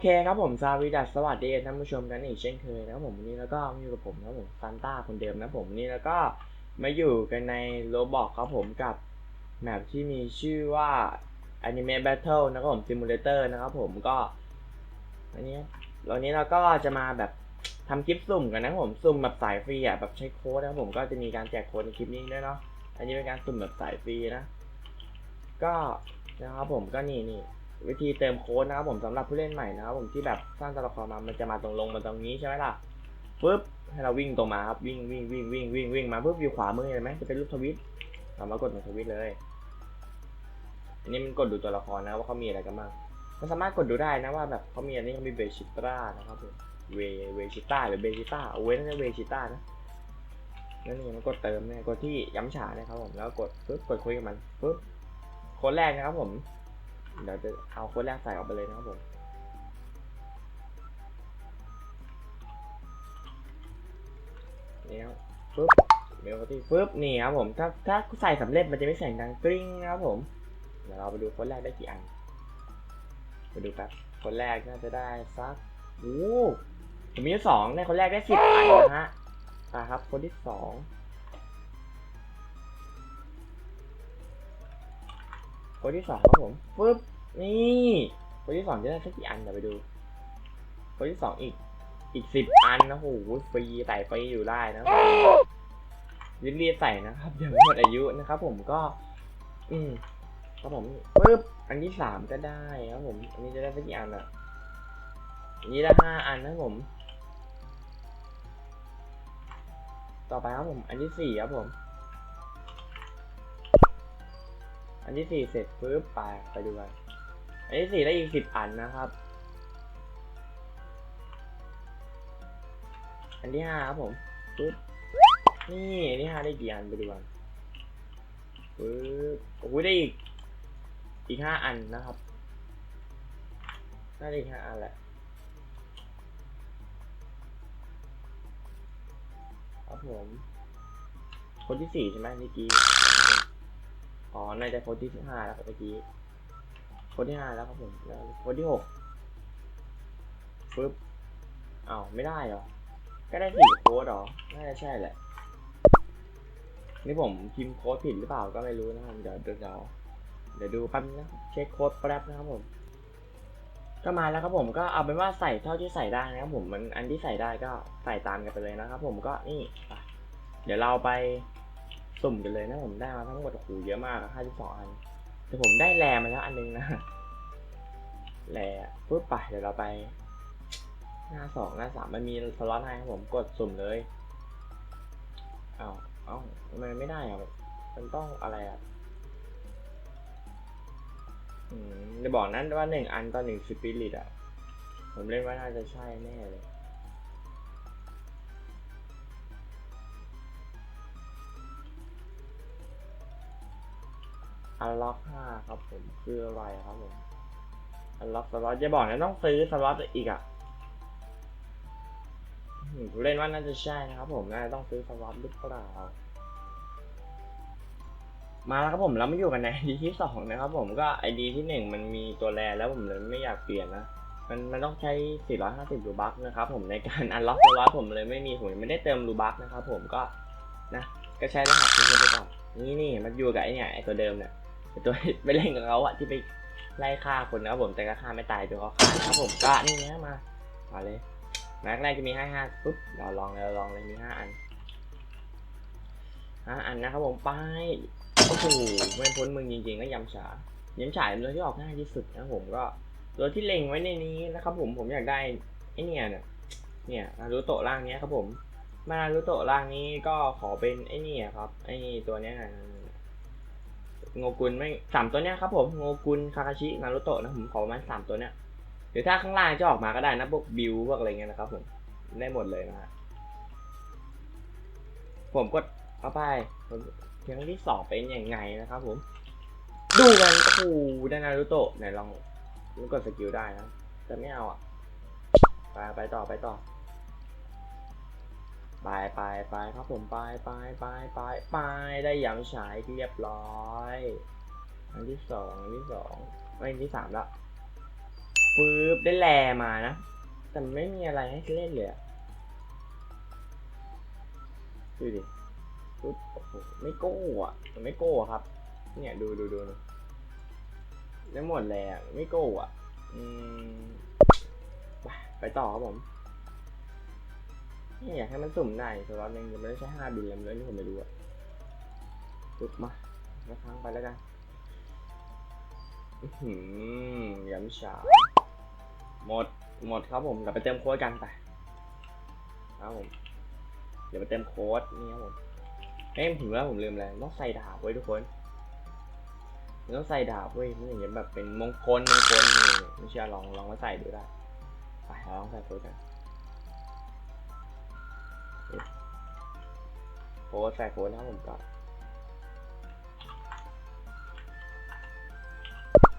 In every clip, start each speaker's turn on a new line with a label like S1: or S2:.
S1: เคครับผมซาวิดัสสวัสดีท่านผู้ชมกันอีกเช่นเคยนะครับผมวันนี้แล้วก็มาอยู่กับผมนะครับผมซันต้าคนเดิมนะครับผมวันนี่แล้วก็มาอยู่กันในโรบอกครับผมกับแมปที่มีชื่อว่า Anime Battle นะครับผม Simulator นะครับผมก็อันนี้วันนี้เราก็จะมาแบบทำคลิปสุ่มกันนะครับผมสุ่มแบบสายฟรีอะแบบใช้โค้ดนะครับผมก็จะมีการแจกโค้ดในคลิปนี้ด้วยเนาะอันนี้เป็นการสุ่มแบบสายฟรีนะ ก็นะครับผมก็นี่นี่ วิธีเติมโค้ดนะครับผมสำหรับผู้เล่นใหม่นะครับผมที่แบบสร้างตัวละครมามันจะมาตรงลงมาตรงนี้ใช่ไหมล่ะปุ๊บให้เราวิ่งตรงมาครับวิ่งวิ่งวิ่งวิ่งวิ่งวิ่งมาปุ๊บอยู่ขวามือเห็นไหมจะเป็นรูปทวิตเรามากดในทวิตเลยอันนี้มันกดดูตัวละครนะว่าเขามีอะไรกันบ้างมันสามารถกดดูได้นะว่าแบบเขามีอันนี้เขามีเบชิต้านะครับเวเวชิต้าหรือเบชิต้าเอาเว้นเวชิต้านะนั่นนี่มันกดเติมเนี่ยกดที่ย้ำฉานะครับผมแล้วกดปุ๊บกดคุยกับมันปุ๊บโค้ดแรกนะครับผม เดี๋ยวจะเอาค้ดแรกใส่ออกไปเลยนะครับผมนี่ครับปึ๊บเมลที่ปึ๊บนี่ครับผม ถ้าถ้าใส่สำเร็จมันจะไม่เสียงดังกริ๊งนะครับผม เดี๋ยวเราไปดูค้ดแรกได้กี่อันไปดูแป๊บค้ดแรกน่าจะได้สักโอ้ผมมีสองในคนแรกได้สิบอันนะฮะไปครับ คนที่สอง คนที่สองครับผมปึ๊บนี่คนที่สองจะได้สักกี่อันเดี๋ยวไปดูคนที่สองอีกอีกสิบอันนะโหฟรีใส่ฟรีอยู่ได้นะรีบรีบใส่นะครับเดี๋ยวหมดอายุนะครับผมก็ อืมครับผมปึ๊บอันที่สามก็ได้ครับผม อันนี้จะได้สักกี่อันอะอันนี้ได้ห้าอันนะผม ต่อไปครับผม อันที่สี่ครับผม อันที่สี่เสร็จปุ๊บไปไปดูกันอันที่สี่ได้อีกสิบอันนะครับ อันที่ห้าครับผมปุ๊บนี่อันที่ห้าได้กี่อันไปดูกันปุ๊บโอ้โหได้อีกอีกห้าอันนะครับน่าจะอีกห้าอันแหละครับผม คนที่สี่ใช่ไหมเมื่อกี้ อ๋อน่าจะคนที่ห้าแล้วเมื่อกี้โคนที่ห้าแล้วครับผมแล้วคนที่หกปึ๊บอ้าวไม่ได้เหรอ ก็ได้สี่โค้ดเหรอ น่าจะใช่แหละ นี่ผมพิมพ์โค้ดผิดหรือเปล่าก็ไม่รู้นะครับ เดี๋ยวเดี๋ยวเดี๋ยวเดี๋ยวดูแป๊บนึงนะ เช็คโค้ดแป๊บนะครับผม ก็มาแล้วครับผมก็เอาเป็นว่าใส่เท่าที่ใส่ได้นะครับผมมันอันที่ใส่ได้ก็ใส่ตามกันไปเลยนะครับผมก็นี่ไปเดี๋ยวเราไป สุ่มกันเลยนะผมได้มาทั้งหมดโอ้โหเยอะมากห้าสิบสองอันแต่ผมได้แรมาแล้วอันนึงนะแรปุ๊บไปเดี๋ยวเราไป หน้าสองหน้าสามมันมีสล็อตให้ครับผมกดสุ่มเลยเอา้าเอ้าทำไมไม่ได้อะมันต้องอะไรอะอืมจะบอกนั้นว่าหนึ่งอันต่อหนึ่งสปิริตอะ ผมเล่นว่าน่าจะใช่แน่เลย อันล็อกห้าครับผมคืออะไรครับผมอันล็อกสล็อตจะบอกนะต้องซื้อสล็อตอีกอะอืมผู้เล่นว่าน่าจะใช่นะครับผมน่าจะต้องซื้อสล็อตหรือเปล่ามาแล้วครับผมแล้วมาอยู่กันในไอดีที่สองนะครับผมก็ไอดีที่หนึ่งมันมีตัวแรแล้วผมเลยไม่อยากเปลี่ยนนะมันมันต้องใช้ 450รูบัคนะครับผมในการอันล็อกสล็อตผมเลยไม่มีผมไม่ได้เติมรูบัคนะครับผมก็นะก็ใช้รหัสนี้ไปก่อนนี่นี่มันอยู่กับไอเนี่ยไอตัวเดิมเนี่ย ตัวไปเล่นกับเขาอะที่ไปไล่ฆ่าคนนะครับผมแต่ก็ฆ่าไม่ตายตัวเขาฆ่านะครับผมก็นี่นะมามาเลยแม็กแรกจะมีห้าห้าปุ๊บเราลองเลยเราลองเลยมีห้าอันห้าอันนะครับผมไปโอ้โหไม่พ้นมึงจริงๆก็ยำฉายำฉายเป็นตัวที่ออกง่ายที่สุดนะครับผมก็ตัวที่เล็งไว้ในนี้นะครับผมผมอยากได้ไอเนี่ยเนี่ยเนี่ยนารูโตะร่างเนี้ยครับผมมานารูโตะร่างนี้ก็ขอเป็นไอเนี่ยครับไอตัวเนี้ยนะ โงกุลไม่สามตัวเนี้ยครับผมโงกุลคาคาชินารุโตะนะผมขอประมาณสามตัวเนี้ยหรือถ้าข้างล่างจะออกมาก็ได้นะพวกบิวพวกอะไรเงี้ยนะครับผมได้หมดเลยนะฮะผมกดเข้าไปเพียงที่สองเป็นยังไงนะครับผม ดูกันโอ้โหได้นารุโตะไหนลองลองกดสกิลได้นะแต่ไม่เอาอะไปไปต่อไปต่อ ไปไปไปครับผมไปไปไปไปไปได้ยำฉายเรียบร้อย อันที่สองอันที่สองไม่อันที่สามแล้วฟืบได้แลมานะ แต่ไม่มีอะไรให้เล่นเลยอะดูดิปุ๊บโอ้โหไม่โก้อะไม่โก้อะครับ เนี่ยดูดูดูดได้หมดเลยอะไม่โก้อะอืมไปต่อครับผม นี่อยากให้มันสุ่มได้ตัวนึงยังไม่ได้ใช้ห้าบินเลยนี่ผมไม่รู้อะปุ๊บมามาครั้งไปแล้วกันอื้อหือยำฉาหมด หมดครับผมเดี๋ยวไปเติมโค้ดกันไปครับผม เดี๋ยวไปเติมโค้ดนี่ครับผมเอ้ยผมแล้วผมลืมอะไรต้องใส่ดาบไว้ทุกคนต้องใส่ดาบเว้ยมันอย่างเงี้ยแบบเป็นมงคลมงคลนี่ไม่เชื่อลองลองมาใส่ดูได้ไปลองใส่โค้ดกัน โค้ดใส่โค้ดนะครับผมก่อน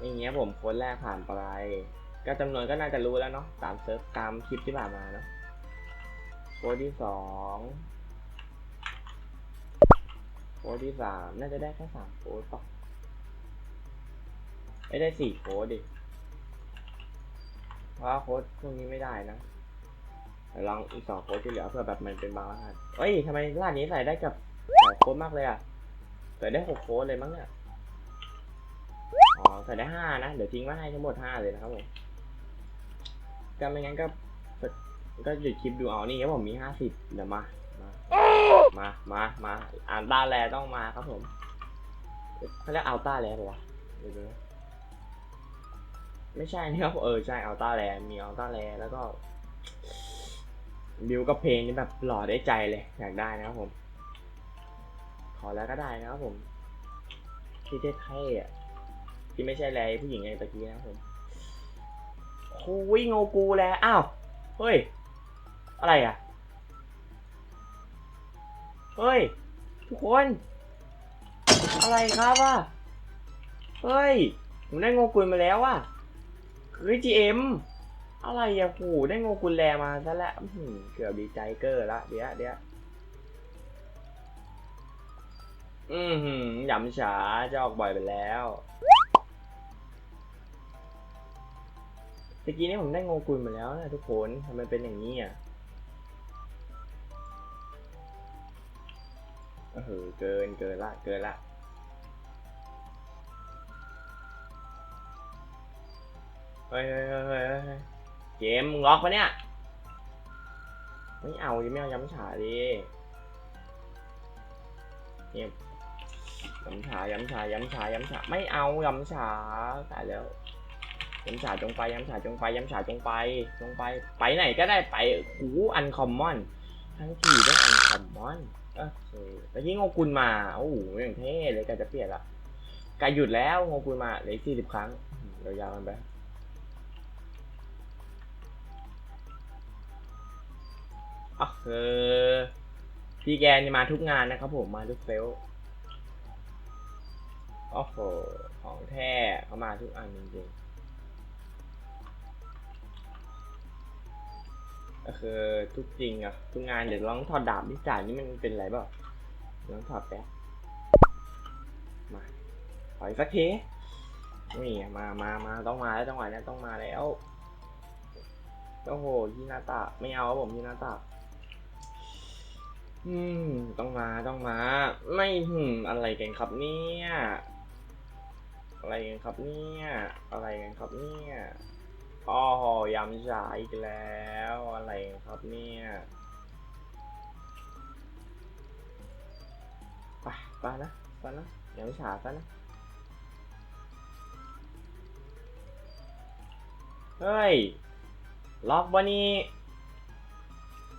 S1: อย่างเงี้ยผมโค้ดแรกผ่านไป ก็จำนวนก็น่าจะรู้แล้วเนาะตามเซิร์ฟตามคลิปที่ผ่านมาเนาะโค้ดที่สองโค้ดที่สามน่าจะได้แค่สามโค้ดป่ะไม่ได้สี่โค้ดดิเพราะว่าโค้ดพวกนี้ไม่ได้นะ ลองอีกสองโค้ดที่เหลือเพื่อแบบมันเป็นบางรหัสเอ้ยทำไมรหัสนี้ใส่ได้กับหลายโค้ดมากเลยอะใส่ได้หกโค้ดเลยมั้งเนี่ยอ๋อใส่ได้ห้านะ เดี๋ยวทิ้งไว้ให้ทั้งหมดห้าเลยนะครับผมก็ไม่งั้นก็ก็หยุดคลิปดูเอานี่ครับผมมีห้าสิบเดี๋ยวมา มา มา มามาอ่านต้าแลต้องมาครับผมเขาเรียกอัลต้าแลปะวะเดี๋ยวดูไม่ใช่นะครับเออใช่อัลต้าแลมีอัลต้าแลแล้วก็ บิวกับเพลงนี่แบบหล่อได้ใจเลยอยากได้นะครับผม ขอแล้วก็ได้นะครับผม ที่เท่ๆอะที่ไม่ใช่แลผู้หญิงไงตะกี้นะครับผมคุยงกูแลอ้าวเฮ้ย อะไรอะ เฮ้ย ทุกคน อะไรครับอะเฮ้ยผมได้งกุลมาแล้วอะเฮ้ย GM อะไรอะโหได้โงกุลแลมาซะแล้วเกือบดีใจเกอร์ละเดี๋ยวเดี๋ยวอือหือยำฉาจะออกบ่อยไปแล้วตะกี้นี้ผมได้โงกุลมาแล้วนะทุกคนทำไมเป็นอย่างนี้อะเออเกินเกินละเกินละเฮ้ยเฮ้ยเฮ้ย เกมล็อกปะเนี่ย ไม่เอาดิไม่เอาย้ำฉาดิเกมย้ำฉาย้ำฉาย้ำฉาย้ำฉาไม่เอาย้ำฉาตายแล้วย้ำฉาจงไปย้ำฉาจงไปย้ำฉาจงไปจงไปไปไหนก็ได้ไปหูอันคอมมอนทั้งทีได้อันคอมมอนเออเออแล้วยิ่งโงกุลมาโอ้โหอย่างเท่เลยกาจะเปลี่ยนละกาหยุดแล้วโงกุลมาเลือสี่สิบครั้งเรายาวกันไป อะเออพี่แกนี่มาทุกงานนะครับผมมาทุกเฟลโอ้โหของแท้เขามาทุกอันจริงๆก็คือทุกจริงอะทุกงานเดี๋ยวลองถอดดาบนิจ่ายนี่มันเป็นอะไรเปล่าลองถอดแป๊บมาถอยสักทีนี่มามามาต้องมาแล้วจังหวะนี้ต้องมาแล้วโอ้โหยี่หน้าตาไม่เอาครับผมยี่หน้าตา อืม ต้องมาต้องมา ไม่หืมอะไรกันครับเนี่ยอะไรกันครับเนี่ยอะไรกันครับเนี่ยอ๋อยำฉาอีกแล้วอะไรกันครับเนี่ยไปไปนะไปนะอย่าไปนะเฮ้ย ล็อกบานี่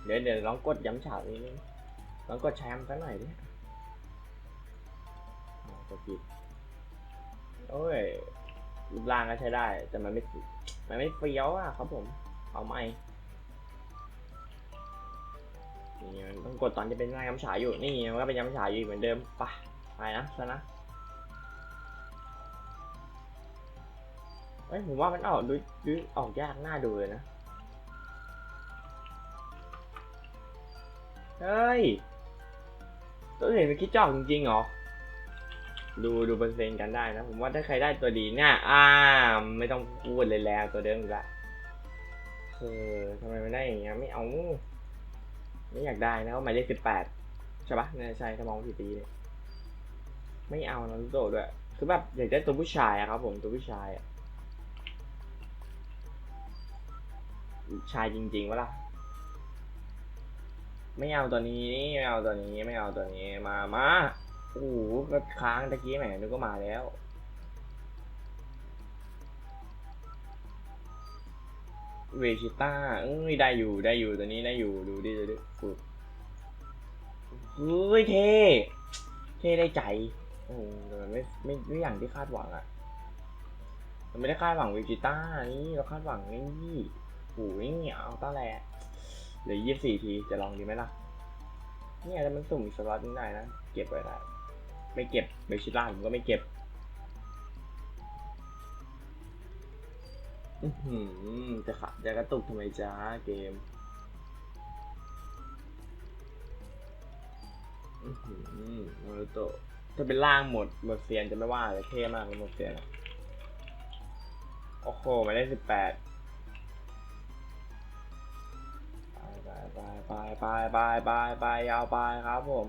S1: เดี๋ยวเดี๋ยวลองกดย้ำฉาอีกนิดนึง ลองกดแชมป์ซะหน่อยดิอ๋อกดผิดโอ้ยรูปร่างก็ใช้ได้ แต่มันไม่ มันไม่เฟี้ยวอะครับผม เอาใหม่นี่มันต้องกดตอนที่เป็นหน้าย้ำฉายอยู่ นี่มันก็เป็นย้ำฉายอยู่เหมือนเดิมปะไปนะซะนะเอ้ยผมว่ามันออกดูดูออกยากหน้าดูเลยนะ เฮ้ย ตัวอื่นมันคิดจอกจริงๆเหรอ ดูดูเปอร์เซ็นต์กันได้นะ ผมว่าถ้าใครได้ตัวดีเนี่ยอ่าไม่ต้องพูดเลยแล้วตัวเดิมละเออทำไมไม่ได้อย่างเงี้ยไม่เอา ไม่อยากได้นะว่าหมายเลขสิบแปดใช่ปะเนี่ยใช่ถ้ามองผิดปีเนี่ยไม่เอานะลูกโตด้วยคือแบบอยากได้ตัวผู้ชายอะครับ ผมตัวผู้ชายอะชายจริงๆวะล่ะ ไม่เอาตัวนี้ไม่เอาตัวนี้ไม่เอาตัวนี้มามาโอ้โหก็ค้างตะกี้แหมนึกก็มาแล้วเวชิต้าเอ้ยได้อยู่ได้อยู่ตัวนี้ได้อยู่ดูดิดูดิฝึกเฮ้ยเท่เท่ได้ใจโอ้โหแต่มันไม่ไม่ไม่อย่างที่คาดหวังอะเราไม่ได้คาดหวังเวจิต้านี่เราคาดหวังนี่โอ้ยนี่เอาต้าแหละ หลือยี่สิบสี่ทีจะลองดีไหมล่ะ เนี่ยแล้วมันสุ่มสล็อตนี้ได้นะ เก็บไว้ได้ ไม่เก็บเบชิต้าผมก็ไม่เก็บอือหือจะขับจะกระตุกทำไมจ้าเกมอือหือนารูโตะถ้าเป็นล่างหมดหมดเซียนจะไม่ว่าเลยเท่มากเลยหมดเซียนโอ้โหมายเลขสิบแปด ไปไปไปไปไปไปยาวไปครับผม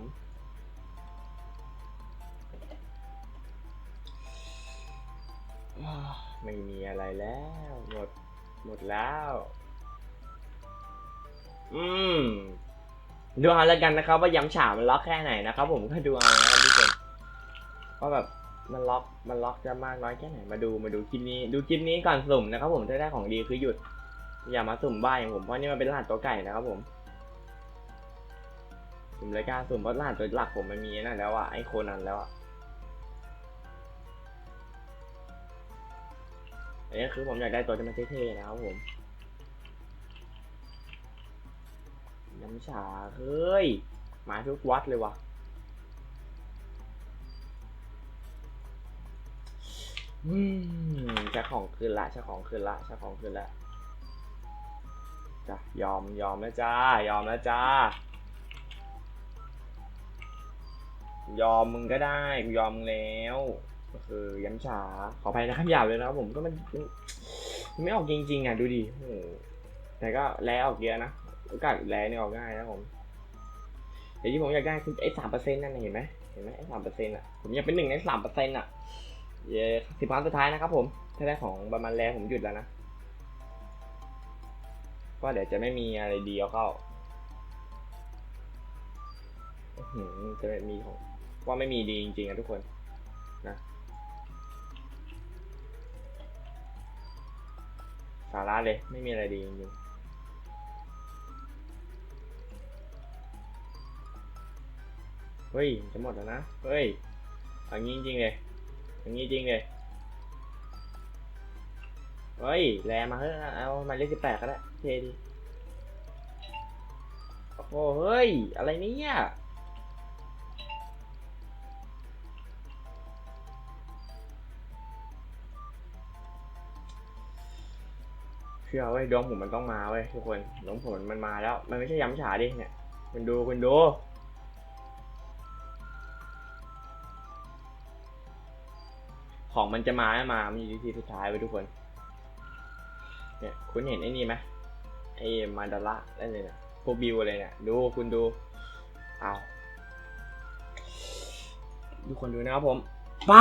S1: ไม่มีอะไรแล้ว หมด หมดแล้ว อืม ดูเอาแล้วกันนะครับว่าย้ำฉามันล็อกแค่ไหนนะครับผมก็ดูเอานะครับทุกคนว่าแบบมันล็อกมันล็อกจะมากน้อยแค่ไหนมาดูมาดูคลิปนี้ ดูคลิปนี้ก่อนสุ่มนะครับผมถ้าได้ของดีคือหยุด อย่ามาสุ่มบ้าอย่างผมเพราะนี่มันเป็นรหัสตัวไก่นะครับผม สุ่มรายการสุ่มเพราะรหัสตัวหลักผมมันมีนั่นแล้วอะไอโคนันแล้วอะอันนี้คือผมอยากได้ตัวที่มันเท่ๆนะครับผมน้ำชาเฮ้ยมาทุกวัดเลยวะอืมจะของคืนละจะของคืนละจะของคืนละจ้ะยอมยอมแล้วจ้ายอมแล้วจ้า ยอมมึงก็ได้กูยอมมึงแล้วก็คือย้ำฉาขออภัยนะคำหยาบเลยนะครับผมก็มันมันไม่ออกจริงๆอะดูดิโอ้แต่ก็แล้วออกเยอะนะโอกาสแล้เนี่ยออกง่ายนะผมเดี๋ยวที่ผมอยากได้คือไอ้สามเปอร์เซ็นต์นั่นเห็นไหมเห็นไหมไอ้สามเปอร์เซ็นต์อะผมอยากเป็นหนึ่งในสามเปอร์เซ็นต์อะเย้สิบครั้งสุดท้ายนะครับผมถ้าได้ของประมาณแรงผมหยุดแล้วนะก็เดี๋ยวจะไม่มีอะไรดีเอาเข้าจะไม่มีของ ว่าไม่มีดีจริงๆอะทุกคนนะสาระเลยไม่มีอะไรดีจริงๆเฮ้ยจะหมดแล้วนะ เฮ้ยอย่างนี้จริงเลยอย่างนี้จริงเลย เฮ้ย แรมาเฮ้ยเอามาเลขสิบแปดก็ได้เทดีโอ้โหเฮ้ย อะไรเนี่ย เชื่อเว้ยดวงผมมันต้องมาเว้ยทุกคนดวงผมมันมาแล้ว มันไม่ใช่ย้ำฉาดิเนี่ยคุณดูคุณดูของมันจะมาไม่มา มันอยู่ที่สุดท้ายไปทุกคน เนี่ย คุณเห็นไอ้นี่ไหมไอ้มาดาระนั่นเลยนะพวกบิวอะไรเนี่ย ดู คุณดู เอาทุกคนดูนะครับผม ไป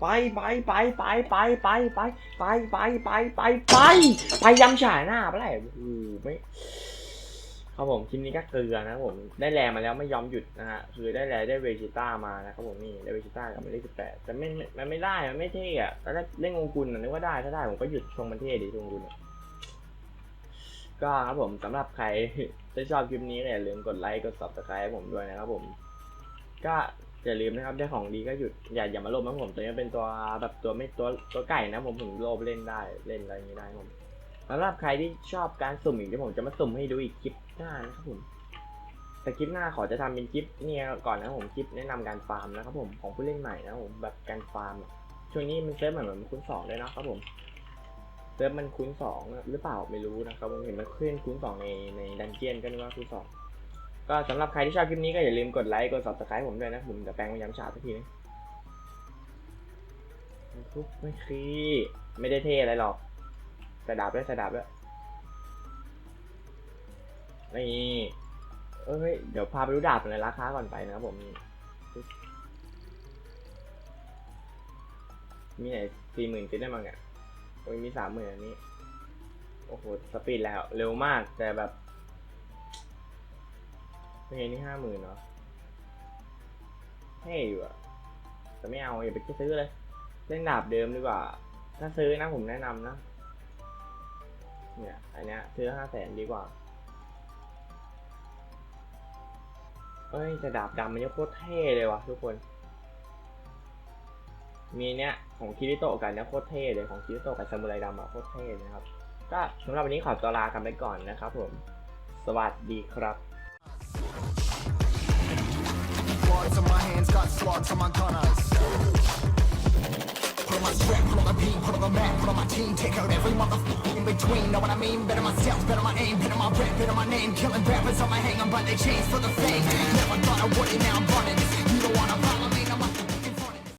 S1: ไปไปไปไปไปไปไปไปไปไปไปไปไปยำฉายหน้าไปเลยโอ้โหไม่ครับผมคลิปนี้ก็เกลือนะผมได้แรงมาแล้วไม่ยอมหยุดนะฮะคือได้แรงได้เวจิต้ามานะครับผมนี่ได้เวจิต้ากับมายเลขสิบแปดแต่ไม่ไม่มันไม่ได้มันไม่เท่อะแต่ถ้าเล่นงงกุลนึกว่าได้ถ้าได้ผมก็หยุดชงมันเท่ดีชงกุลก็ครับผมสำหรับใครที่ชอบคลิปนี้ก็อย่าลืมกดไลค์กด subscribe ให้ผมด้วยนะครับผม ก็ อย่าลืมนะครับได้ของดีก็หยุดอย่าอย่ามาโลภนะผมตัวนี้เป็นตัวแบบตัวไม่ตัวตัวไก่นะผมผมโลภเล่นได้เล่นอะไรอย่างนี้ได้ครับผมสำหรับใครที่ชอบการสุ่มอีกเดี๋ยวผมจะมาสุ่มให้ดูอีกคลิปหน้านะครับผมแต่คลิปหน้าขอจะทำเป็นคลิปเนี่ยก่อนนะครับผมคลิปแนะนำการฟาร์มนะครับผมของผู้เล่นใหม่นะผมแบบการฟาร์มช่วงนี้มันเซิร์ฟเหมือนมันคุ้นสองเลยนะครับผมเซิร์ฟมันคุ้นสองหรือเปล่าไม่รู้นะครับผมเห็นมันขึ้นคุ้นสองในในดันเจียนก็นึกว่าคุ้นสอง ก็สำหรับใครที่ชอบคลิปนี้ก็อย่าลืมกดไลค์กด subscribe ผมด้วยนะผมจะแปลงมาย้ำฉาสักทีนึงทุบไม่คีไม่ได้เท่อะไรหรอกสดับด้วยสดับด้วยนี่เอ้ยเดี๋ยวพาไปดูดาบในราคาก่อนไปนะครับผมมีไหนสี่หมื่นติดได้มั้งเนี่ยโอ้ยมีสามหมื่นอันนี้ โอ้โห สปีดแล้ว เร็วมาก แต่แบบ เป็นไงนี่ห้าหมื่นเนาะเท่อยู่อะแต่ไม่เอาอย่าไปซื้อเลย เล่นดาบเดิมดีกว่า ถ้าซื้อนะผมแนะนำนะ เนี่ยอันเนี้ยซื้อห้าแสนดีกว่า เอ้ยแต่ดาบดำมันยังโคตรเท่เลยว่ะทุกคน มีเนี้ยของคิริโตะกันเนี้ยโคตรเท่เลยของคิริโตะกับซามูไรดำอะโคตรเท่นะครับ ก็สำหรับวันนี้ขอตัวลากันไปก่อนนะครับผม สวัสดีครับ
S2: Blood's on my hands, got slugs on my gunners. Put on my strap, put on the beat, put on the map, put on my team, take out every motherfucker in between. Know what I mean? Better myself, better my aim, better my rap, better my name. Killing rappers on my hang, I'm by their chains for the fame. Never thought I would it, now I'm running.